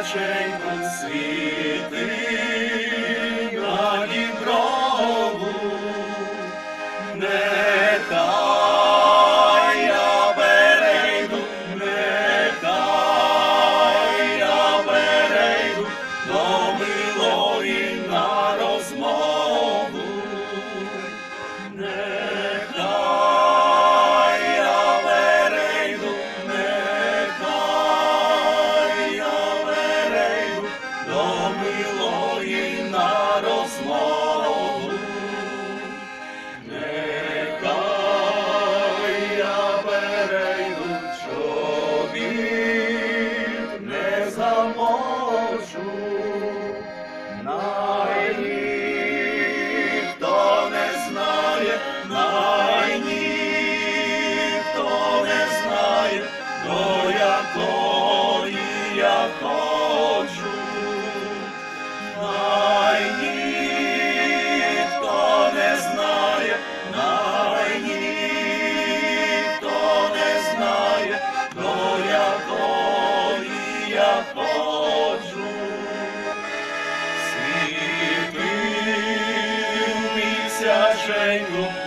Яченьком світи на діброву, нехай я перейду, нехай я перейду до Можу на ніхто не знає. Мишеньку